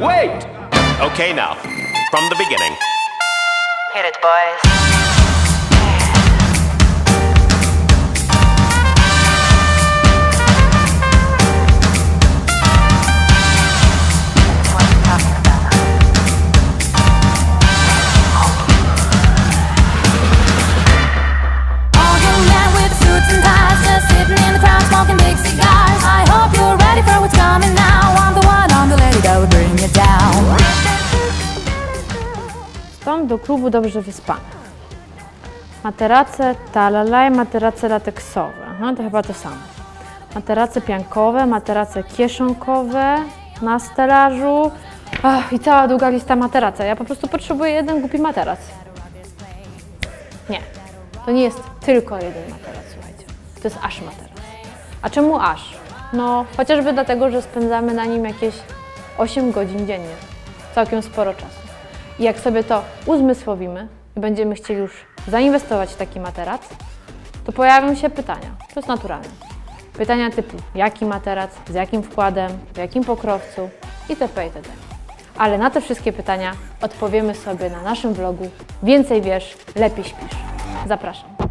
Wait! Okay, now, from the beginning. Hit it, boys. Do klubu dobrze wyspane. Materace talalaj, materace lateksowe. No to chyba to samo. Materace piankowe, materace kieszonkowe na stelażu. Ach, I cała długa lista materace. Ja po prostu potrzebuję jeden głupi materac. Nie, to nie jest tylko jeden materac, słuchajcie. To jest aż materac. A czemu aż? No, chociażby dlatego, że spędzamy na nim jakieś 8 godzin dziennie. Całkiem sporo czasu. I jak sobie to uzmysłowimy i będziemy chcieli już zainwestować w taki materac, to pojawią się pytania. To jest naturalne. Pytania typu jaki materac, z jakim wkładem, w jakim pokrowcu itp. itd. Ale na te wszystkie pytania odpowiemy sobie na naszym vlogu Więcej wiesz, lepiej śpisz. Zapraszam.